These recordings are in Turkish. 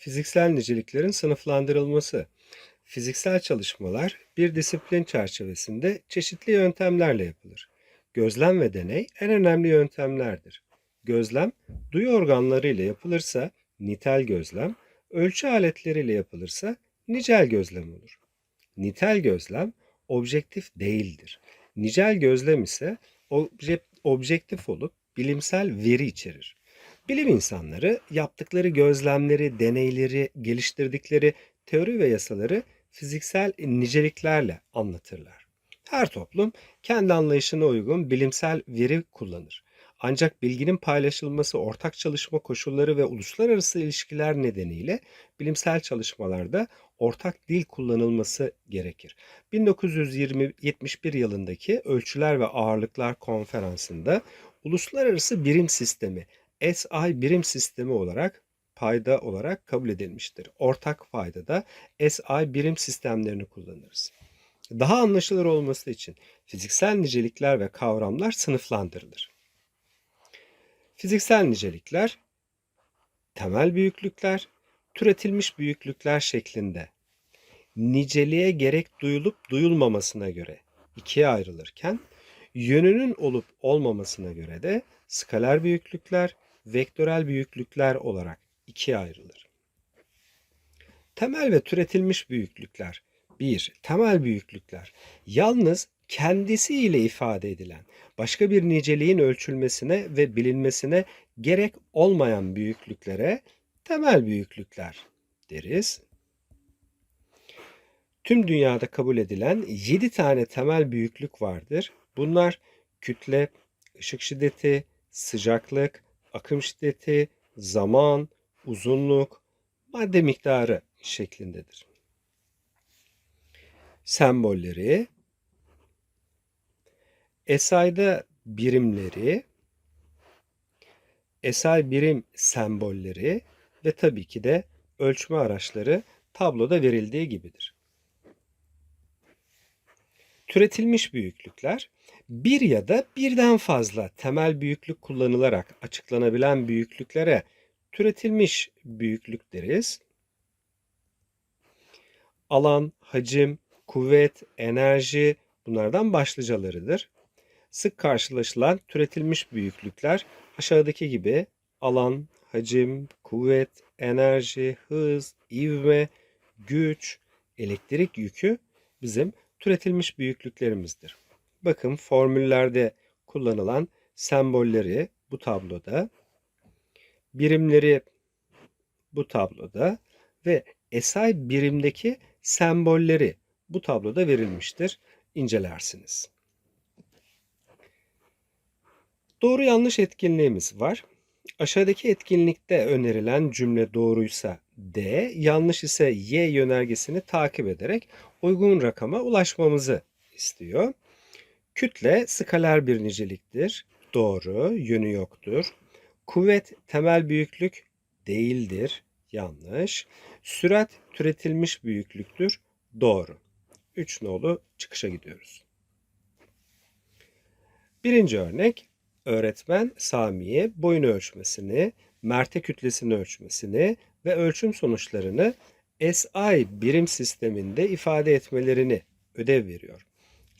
Fiziksel niceliklerin sınıflandırılması. Fiziksel çalışmalar bir disiplin çerçevesinde çeşitli yöntemlerle yapılır. Gözlem ve deney en önemli yöntemlerdir. Gözlem, duyu organları ile yapılırsa nitel gözlem, ölçü aletleriyle yapılırsa nicel gözlem olur. Nitel gözlem objektif değildir. Nicel gözlem ise obje- objektif olup bilimsel veri içerir. Bilim insanları yaptıkları gözlemleri, deneyleri, geliştirdikleri teori ve yasaları fiziksel niceliklerle anlatırlar. Her toplum kendi anlayışına uygun bilimsel veri kullanır. Ancak bilginin paylaşılması, ortak çalışma koşulları ve uluslararası ilişkiler nedeniyle bilimsel çalışmalarda ortak dil kullanılması gerekir. 1971 yılındaki Ölçüler ve Ağırlıklar Konferansı'nda uluslararası birim sistemi SI birim sistemi olarak payda olarak kabul edilmiştir. Ortak paydada SI birim sistemlerini kullanırız. Daha anlaşılır olması için fiziksel nicelikler ve kavramlar sınıflandırılır. Fiziksel nicelikler temel büyüklükler, türetilmiş büyüklükler şeklinde niceliğe gerek duyulup duyulmamasına göre ikiye ayrılırken yönünün olup olmamasına göre de skaler büyüklükler, vektörel büyüklükler olarak ikiye ayrılır. Temel ve türetilmiş büyüklükler 1. Temel büyüklükler yalnız kendisiyle ifade edilen başka bir niceliğin ölçülmesine ve bilinmesine gerek olmayan büyüklüklere temel büyüklükler deriz. Tüm dünyada kabul edilen 7 tane temel büyüklük vardır. Bunlar kütle, ışık şiddeti, sıcaklık, akım şiddeti, zaman, uzunluk, madde miktarı şeklindedir. Sembolleri, SI'da birimleri, SI birim sembolleri ve tabii ki de ölçme araçları tabloda verildiği gibidir. Türetilmiş büyüklükler bir ya da birden fazla temel büyüklük kullanılarak açıklanabilen büyüklüklere türetilmiş büyüklük deriz. Alan, hacim, kuvvet, enerji bunlardan başlıcalarıdır. Sık karşılaşılan türetilmiş büyüklükler aşağıdaki gibi alan, hacim, kuvvet, enerji, hız, ivme, güç, elektrik yükü bizim türetilmiş büyüklüklerimizdir. Bakın formüllerde kullanılan sembolleri bu tabloda, birimleri bu tabloda ve SI birimdeki sembolleri bu tabloda verilmiştir. İncelersiniz. Doğru yanlış etkinliğimiz var. Aşağıdaki etkinlikte önerilen cümle doğruysa D, yanlış ise Y yönergesini takip ederek uygun rakama ulaşmamızı istiyor. Kütle skaler bir niceliktir. Doğru, yönü yoktur. Kuvvet temel büyüklük değildir. Yanlış. Sürat türetilmiş büyüklüktür. Doğru. 3 nolu çıkışa gidiyoruz. Birinci örnek öğretmen Sami'ye boyun ölçmesini, Mert'e kütlesini ölçmesini ve ölçüm sonuçlarını SI birim sisteminde ifade etmelerini ödev veriyor.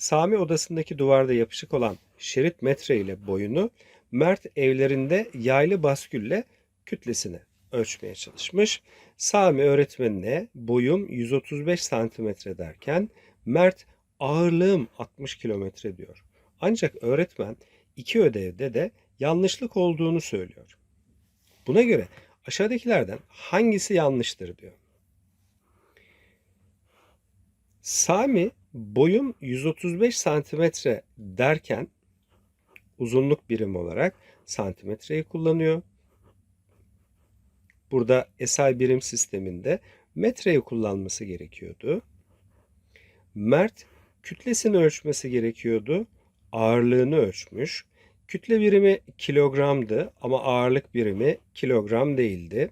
Sami odasındaki duvarda yapışık olan şerit metre ile boyunu, Mert evlerinde yaylı baskülle kütlesini ölçmeye çalışmış. Sami öğretmenine boyum 135 santimetre derken Mert ağırlığım 60 kilometre diyor. Ancak öğretmen iki ödevde de yanlışlık olduğunu söylüyor. Buna göre aşağıdakilerden hangisi yanlıştır diyor. Sami boyum 135 santimetre derken uzunluk birimi olarak santimetreyi kullanıyor. Burada SI birim sisteminde metreyi kullanması gerekiyordu. Mert kütlesini ölçmesi gerekiyordu. Ağırlığını ölçmüş. Kütle birimi kilogramdı ama ağırlık birimi kilogram değildi.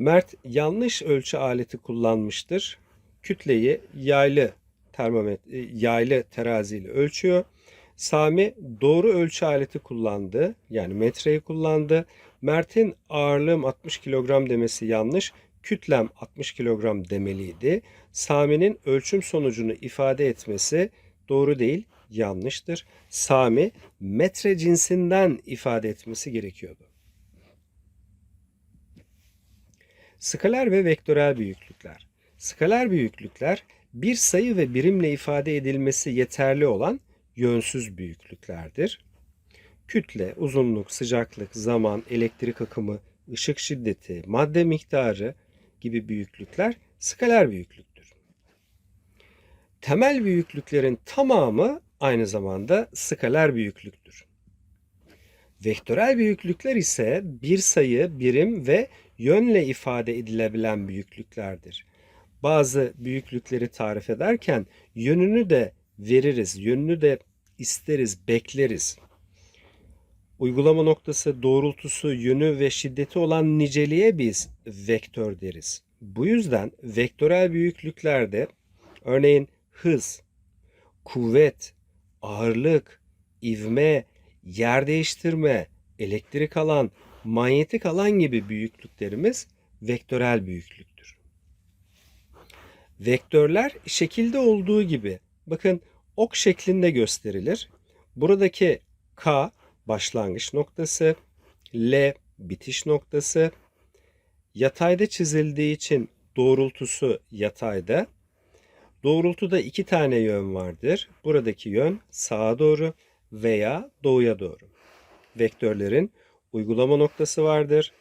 Mert yanlış ölçü aleti kullanmıştır. Kütleyi yaylı termometre yaylı teraziyle ölçüyor. Sami doğru ölçü aleti kullandı. Yani metreyi kullandı. Mert'in ağırlığım 60 kilogram demesi yanlış. Kütlem 60 kilogram demeliydi. Sami'nin ölçüm sonucunu ifade etmesi doğru değil, yanlıştır. Sami metre cinsinden ifade etmesi gerekiyordu. Skaler ve vektörel büyüklükler. Skaler büyüklükler bir sayı ve birimle ifade edilmesi yeterli olan yönsüz büyüklüklerdir. Kütle, uzunluk, sıcaklık, zaman, elektrik akımı, ışık şiddeti, madde miktarı gibi büyüklükler skaler büyüklüktür. Temel büyüklüklerin tamamı aynı zamanda skaler büyüklüktür. Vektörel büyüklükler ise bir sayı, birim ve yönle ifade edilebilen büyüklüklerdir. Bazı büyüklükleri tarif ederken yönünü de veririz, yönünü de isteriz, bekleriz. Uygulama noktası, doğrultusu, yönü ve şiddeti olan niceliğe biz vektör deriz. Bu yüzden vektörel büyüklüklerde örneğin hız, kuvvet, ağırlık, ivme, yer değiştirme, elektrik alan, manyetik alan gibi büyüklüklerimiz vektörel büyüklüktür. Vektörler şekilde olduğu gibi bakın ok şeklinde gösterilir. Buradaki K başlangıç noktası, L bitiş noktası, yatayda çizildiği için doğrultusu yatayda. Doğrultuda iki tane yön vardır. Buradaki yön sağa doğru veya doğuya doğru. Vektörlerin uygulama noktası vardır,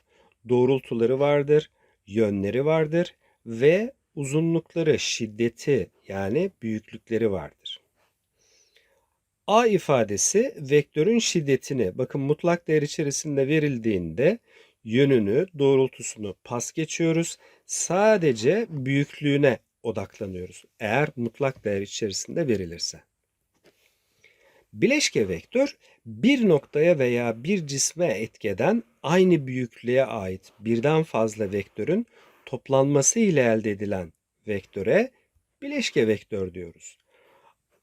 doğrultuları vardır, yönleri vardır ve uzunlukları, şiddeti yani büyüklükleri vardır. A ifadesi vektörün şiddetini bakın mutlak değer içerisinde verildiğinde yönünü, doğrultusunu pas geçiyoruz. Sadece büyüklüğüne odaklanıyoruz. Eğer mutlak değer içerisinde verilirse. Bileşke vektör bir noktaya veya bir cisme etkeden aynı büyüklüğe ait birden fazla vektörün toplanması ile elde edilen vektöre bileşke vektör diyoruz.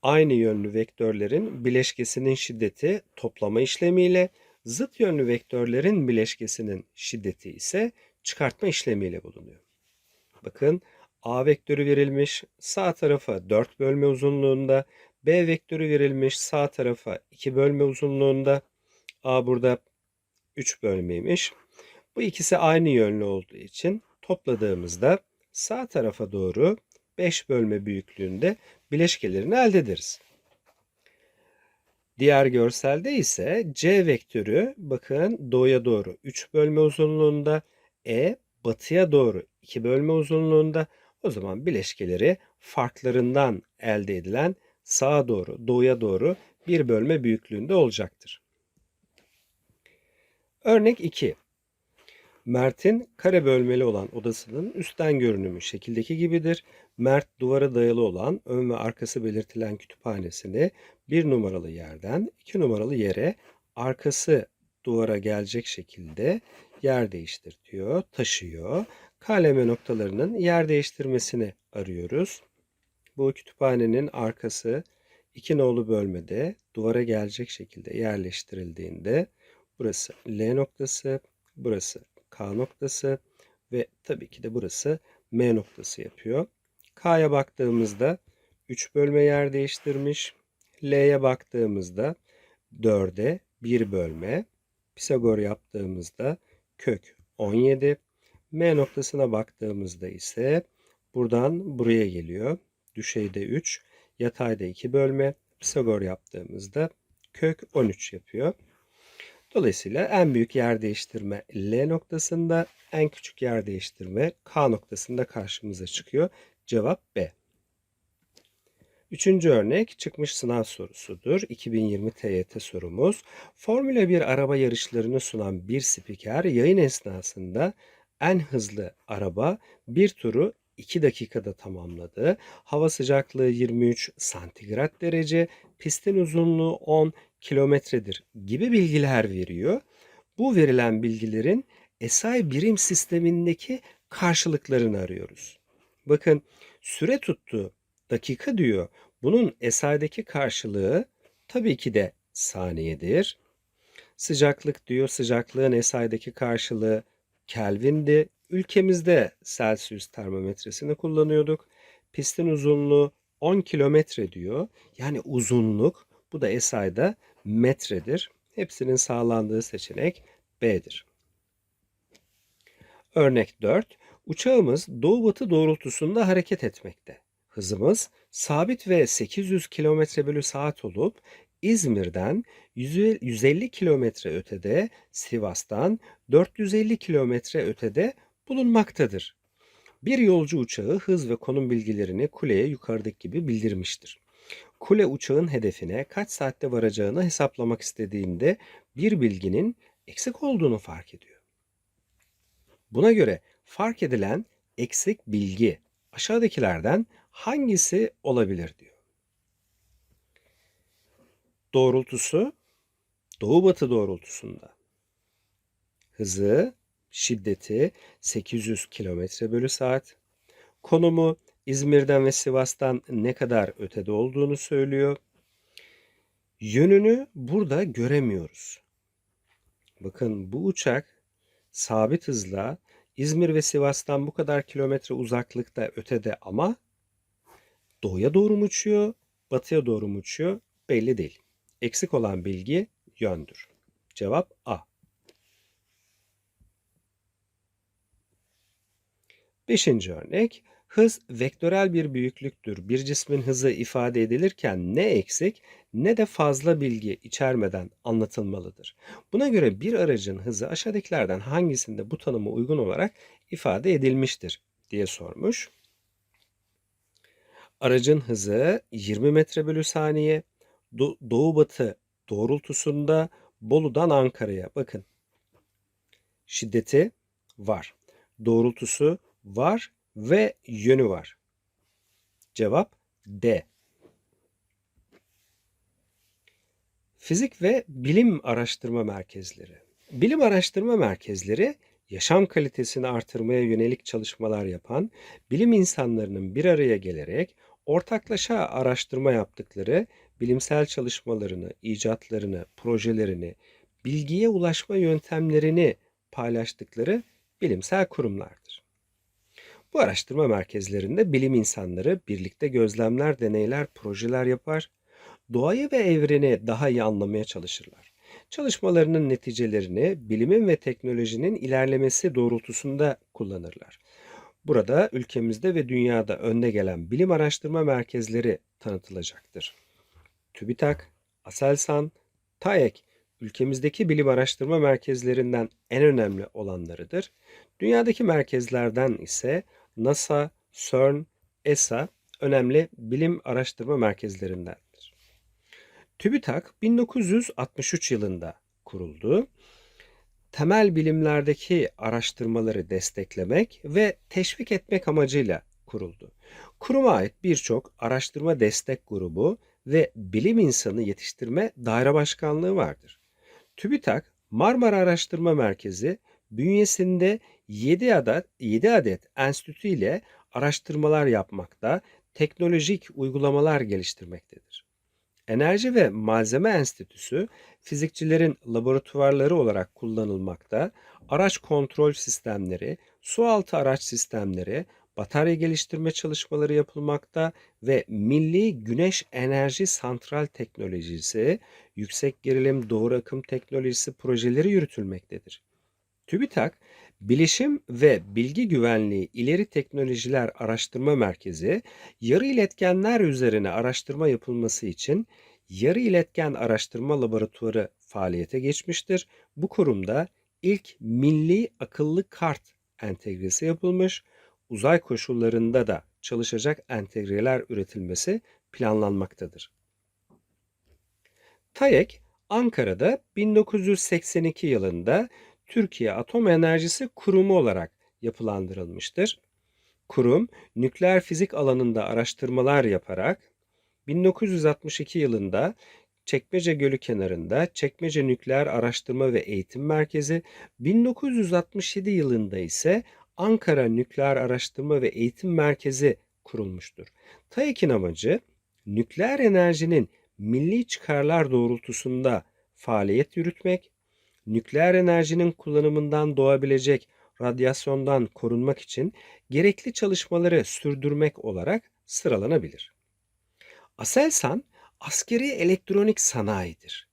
Aynı yönlü vektörlerin bileşkesinin şiddeti toplama işlemiyle, zıt yönlü vektörlerin bileşkesinin şiddeti ise çıkartma işlemiyle bulunuyor. Bakın A vektörü verilmiş sağ tarafa 4 bölme uzunluğunda, B vektörü verilmiş sağ tarafa 2 bölme uzunluğunda. A burada 3 bölmeymiş. Bu ikisi aynı yönlü olduğu için topladığımızda sağ tarafa doğru 5 bölme büyüklüğünde bileşkelerini elde ederiz. Diğer görselde ise C vektörü bakın doğuya doğru 3 bölme uzunluğunda, E batıya doğru 2 bölme uzunluğunda. O zaman bileşkeleri farklarından elde edilen sağa doğru, doğuya doğru bir bölme büyüklüğünde olacaktır. Örnek 2. Mert'in kare bölmeli olan odasının üstten görünümü şekildeki gibidir. Mert duvara dayalı olan ön ve arkası belirtilen kütüphanesini bir numaralı yerden iki numaralı yere arkası duvara gelecek şekilde yer değiştirtiyor, taşıyor. Kaleme noktalarının yer değiştirmesini arıyoruz. Bu kütüphanenin arkası iki nolu bölmede duvara gelecek şekilde yerleştirildiğinde burası L noktası, burası K noktası ve tabii ki de burası M noktası yapıyor. K'ya baktığımızda 3 bölme yer değiştirmiş. L'ye baktığımızda 4'e 1 bölme. Pisagor yaptığımızda kök 17. M noktasına baktığımızda ise buradan buraya geliyor. Düşeyde 3, yatayda 2 bölme. Pisagor yaptığımızda kök 13 yapıyor. Dolayısıyla en büyük yer değiştirme L noktasında, en küçük yer değiştirme K noktasında karşımıza çıkıyor. Cevap B. Üçüncü örnek çıkmış sınav sorusudur. 2020 TYT sorumuz. Formula 1 araba yarışlarını sunan bir spiker yayın esnasında en hızlı araba bir turu 2 dakikada tamamladı. Hava sıcaklığı 23 santigrat derece, pistin uzunluğu 10 kilometredir gibi bilgiler veriyor. Bu verilen bilgilerin SI birim sistemindeki karşılıklarını arıyoruz. Bakın süre tuttu dakika diyor. Bunun SI'deki karşılığı tabii ki de saniyedir. Sıcaklık diyor, sıcaklığın SI'deki karşılığı Kelvin'di. Ülkemizde Celsius termometresini kullanıyorduk. Pistin uzunluğu 10 kilometre diyor. Yani uzunluk bu da SI'da metredir. Hepsinin sağlandığı seçenek B'dir. Örnek 4. Uçağımız doğu batı doğrultusunda hareket etmekte. Hızımız sabit ve 800 km bölü saat olup İzmir'den 150 kilometre ötede, Sivas'tan 450 kilometre ötede bulunmaktadır. Bir yolcu uçağı hız ve konum bilgilerini kuleye yukarıdaki gibi bildirmiştir. Kule uçağın hedefine kaç saatte varacağını hesaplamak istediğinde bir bilginin eksik olduğunu fark ediyor. Buna göre fark edilen eksik bilgi aşağıdakilerden hangisi olabilir diyor. Doğrultusu doğu batı doğrultusunda. Hızı, şiddeti 800 km bölü saat. Konumu İzmir'den ve Sivas'tan ne kadar ötede olduğunu söylüyor. Yönünü burada göremiyoruz. Bakın bu uçak sabit hızla İzmir ve Sivas'tan bu kadar kilometre uzaklıkta ötede ama doğuya doğru mu uçuyor, batıya doğru mu uçuyor belli değil. Eksik olan bilgi yöndür. Cevap A. Beşinci örnek. Hız vektörel bir büyüklüktür. Bir cismin hızı ifade edilirken ne eksik ne de fazla bilgi içermeden anlatılmalıdır. Buna göre bir aracın hızı aşağıdakilerden hangisinde bu tanıma uygun olarak ifade edilmiştir diye sormuş. Aracın hızı 20 metre bölü saniye. Do- doğu batı doğrultusunda Bolu'dan Ankara'ya bakın. Şiddeti var. Doğrultusu var ve yönü var. Cevap D. Fizik ve bilim araştırma merkezleri. Bilim araştırma merkezleri yaşam kalitesini artırmaya yönelik çalışmalar yapan bilim insanlarının bir araya gelerek ortaklaşa araştırma yaptıkları bilimsel çalışmalarını, icatlarını, projelerini, bilgiye ulaşma yöntemlerini paylaştıkları bilimsel kurumlardır. Bu araştırma merkezlerinde bilim insanları birlikte gözlemler, deneyler, projeler yapar, doğayı ve evreni daha iyi anlamaya çalışırlar. Çalışmalarının neticelerini bilimin ve teknolojinin ilerlemesi doğrultusunda kullanırlar. Burada ülkemizde ve dünyada önde gelen bilim araştırma merkezleri tanıtılacaktır. TÜBİTAK, ASELSAN, TAEK ülkemizdeki bilim araştırma merkezlerinden en önemli olanlarıdır. Dünyadaki merkezlerden ise NASA, CERN, ESA önemli bilim araştırma merkezlerindendir. TÜBİTAK 1963 yılında kuruldu. Temel bilimlerdeki araştırmaları desteklemek ve teşvik etmek amacıyla kuruldu. Kuruma ait birçok araştırma destek grubu ve bilim insanı yetiştirme daire başkanlığı vardır. TÜBİTAK Marmara Araştırma Merkezi bünyesinde 7 adet, 7 adet enstitü ile araştırmalar yapmakta, teknolojik uygulamalar geliştirmektedir. Enerji ve Malzeme Enstitüsü fizikçilerin laboratuvarları olarak kullanılmakta, araç kontrol sistemleri, sualtı araç sistemleri, batarya geliştirme çalışmaları yapılmakta ve Milli Güneş Enerji Santral Teknolojisi, yüksek gerilim doğru akım teknolojisi projeleri yürütülmektedir. TÜBİTAK, Bilişim ve Bilgi Güvenliği İleri Teknolojiler Araştırma Merkezi, yarı iletkenler üzerine araştırma yapılması için Yarı İletken Araştırma Laboratuvarı faaliyete geçmiştir. Bu kurumda ilk milli akıllı kart entegresi yapılmış, uzay koşullarında da çalışacak entegreler üretilmesi planlanmaktadır. TAEK, Ankara'da 1982 yılında Türkiye Atom Enerjisi Kurumu olarak yapılandırılmıştır. Kurum, nükleer fizik alanında araştırmalar yaparak 1962 yılında Çekmece Gölü kenarında Çekmece Nükleer Araştırma ve Eğitim Merkezi, 1967 yılında ise Ankara Nükleer Araştırma ve Eğitim Merkezi kurulmuştur. TAEK'in amacı nükleer enerjinin milli çıkarlar doğrultusunda faaliyet yürütmek, nükleer enerjinin kullanımından doğabilecek radyasyondan korunmak için gerekli çalışmaları sürdürmek olarak sıralanabilir. Aselsan askeri elektronik sanayidir.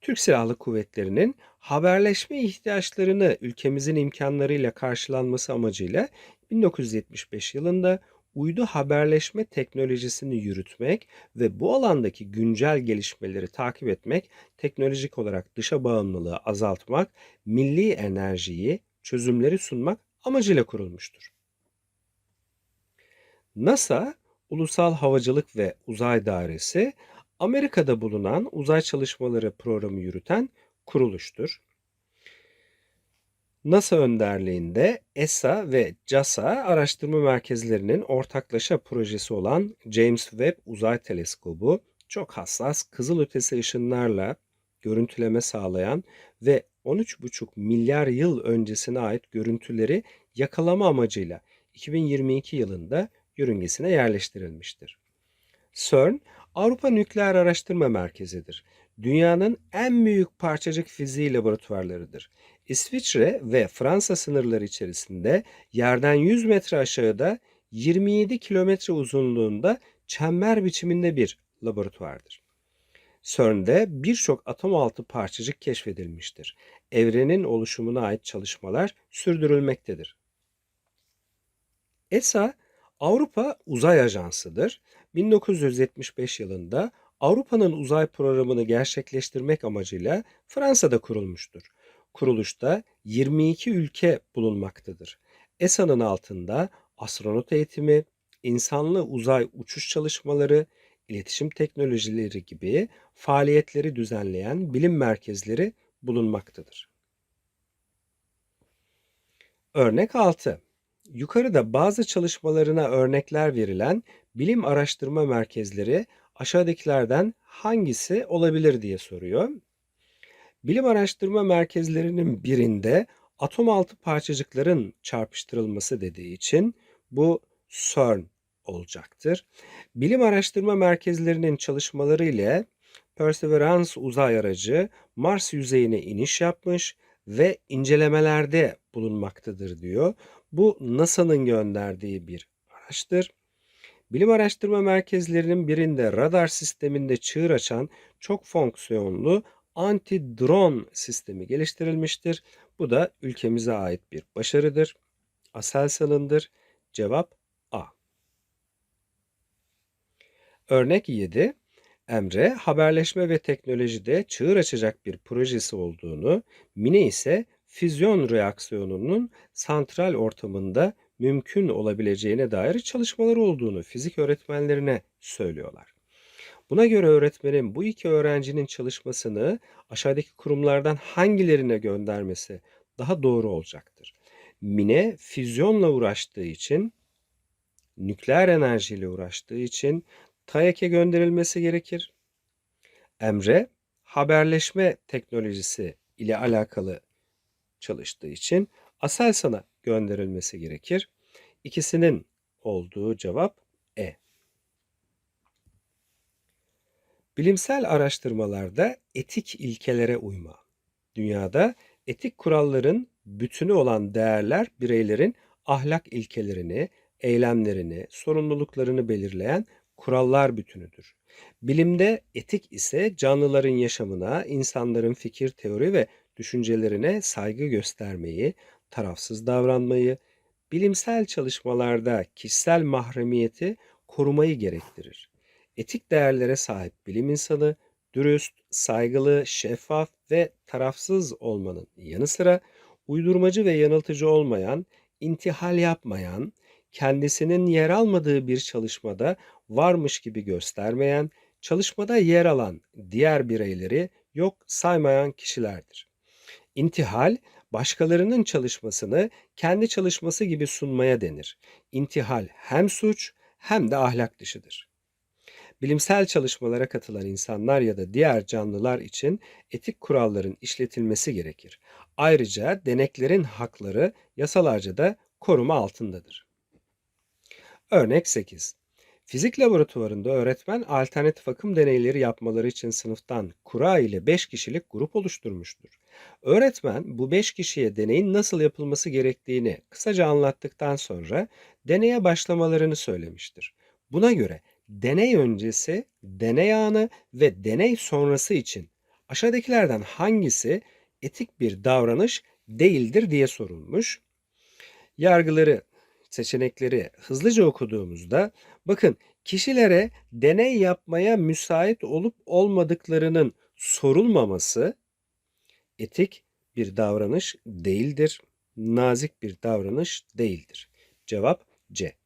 Türk Silahlı Kuvvetleri'nin haberleşme ihtiyaçlarını ülkemizin imkanlarıyla karşılanması amacıyla 1975 yılında uydu haberleşme teknolojisini yürütmek ve bu alandaki güncel gelişmeleri takip etmek, teknolojik olarak dışa bağımlılığı azaltmak, milli enerjiyi, çözümleri sunmak amacıyla kurulmuştur. NASA, Ulusal Havacılık ve Uzay Dairesi, Amerika'da bulunan uzay çalışmaları programı yürüten kuruluştur. NASA önderliğinde ESA ve JASA araştırma merkezlerinin ortaklaşa projesi olan James Webb Uzay Teleskobu çok hassas kızılötesi ışınlarla görüntüleme sağlayan ve 13,5 milyar yıl öncesine ait görüntüleri yakalama amacıyla 2022 yılında yörüngesine yerleştirilmiştir. CERN, Avrupa Nükleer Araştırma Merkezi'dir. Dünyanın en büyük parçacık fiziği laboratuvarlarıdır. İsviçre ve Fransa sınırları içerisinde yerden 100 metre aşağıda 27 kilometre uzunluğunda çember biçiminde bir laboratuvardır. CERN'de birçok atom altı parçacık keşfedilmiştir. Evrenin oluşumuna ait çalışmalar sürdürülmektedir. ESA, Avrupa Uzay Ajansı'dır. 1975 yılında Avrupa'nın uzay programını gerçekleştirmek amacıyla Fransa'da kurulmuştur. Kuruluşta 22 ülke bulunmaktadır. ESA'nın altında astronot eğitimi, insanlı uzay uçuş çalışmaları, iletişim teknolojileri gibi faaliyetleri düzenleyen bilim merkezleri bulunmaktadır. Örnek 6. Yukarıda bazı çalışmalarına örnekler verilen bilim araştırma merkezleri aşağıdakilerden hangisi olabilir diye soruyor. Bilim araştırma merkezlerinin birinde atom altı parçacıkların çarpıştırılması dediği için bu CERN olacaktır. Bilim araştırma merkezlerinin çalışmaları ile Perseverance uzay aracı Mars yüzeyine iniş yapmış ve incelemelerde bulunmaktadır diyor. Bu NASA'nın gönderdiği bir araçtır. Bilim araştırma merkezlerinin birinde radar sisteminde çığır açan çok fonksiyonlu anti-drone sistemi geliştirilmiştir. Bu da ülkemize ait bir başarıdır. Aselsan'ındır. Cevap A. Örnek 7. Emre haberleşme ve teknolojide çığır açacak bir projesi olduğunu, Mine ise füzyon reaksiyonunun santral ortamında mümkün olabileceğine dair çalışmaları olduğunu fizik öğretmenlerine söylüyorlar. Buna göre öğretmenin bu iki öğrencinin çalışmasını aşağıdaki kurumlardan hangilerine göndermesi daha doğru olacaktır? Mine füzyonla uğraştığı için, nükleer enerjiyle uğraştığı için TAEK'e gönderilmesi gerekir. Emre haberleşme teknolojisi ile alakalı çalıştığı için Aselsan'a gönderilmesi gerekir. İkisinin olduğu cevap E. Bilimsel araştırmalarda etik ilkelere uyma. Dünyada etik kuralların bütünü olan değerler bireylerin ahlak ilkelerini, eylemlerini, sorumluluklarını belirleyen kurallar bütünüdür. Bilimde etik ise canlıların yaşamına, insanların fikir, teori ve düşüncelerine saygı göstermeyi, tarafsız davranmayı, bilimsel çalışmalarda kişisel mahremiyeti korumayı gerektirir. Etik değerlere sahip bilim insanı dürüst, saygılı, şeffaf ve tarafsız olmanın yanı sıra uydurmacı ve yanıltıcı olmayan, intihal yapmayan, kendisinin yer almadığı bir çalışmada varmış gibi göstermeyen, çalışmada yer alan diğer bireyleri yok saymayan kişilerdir. İntihal, başkalarının çalışmasını kendi çalışması gibi sunmaya denir. İntihal hem suç hem de ahlak dışıdır. Bilimsel çalışmalara katılan insanlar ya da diğer canlılar için etik kuralların işletilmesi gerekir. Ayrıca deneklerin hakları yasalarca da koruma altındadır. Örnek 8. Fizik laboratuvarında öğretmen alternatif akım deneyleri yapmaları için sınıftan kura ile 5 kişilik grup oluşturmuştur. Öğretmen bu 5 kişiye deneyin nasıl yapılması gerektiğini kısaca anlattıktan sonra deneye başlamalarını söylemiştir. Buna göre deney öncesi, deney anı ve deney sonrası için aşağıdakilerden hangisi etik bir davranış değildir diye sorulmuş. Yargıları, seçenekleri hızlıca okuduğumuzda bakın kişilere deney yapmaya müsait olup olmadıklarının sorulmaması etik bir davranış değildir. Nazik bir davranış değildir. Cevap C.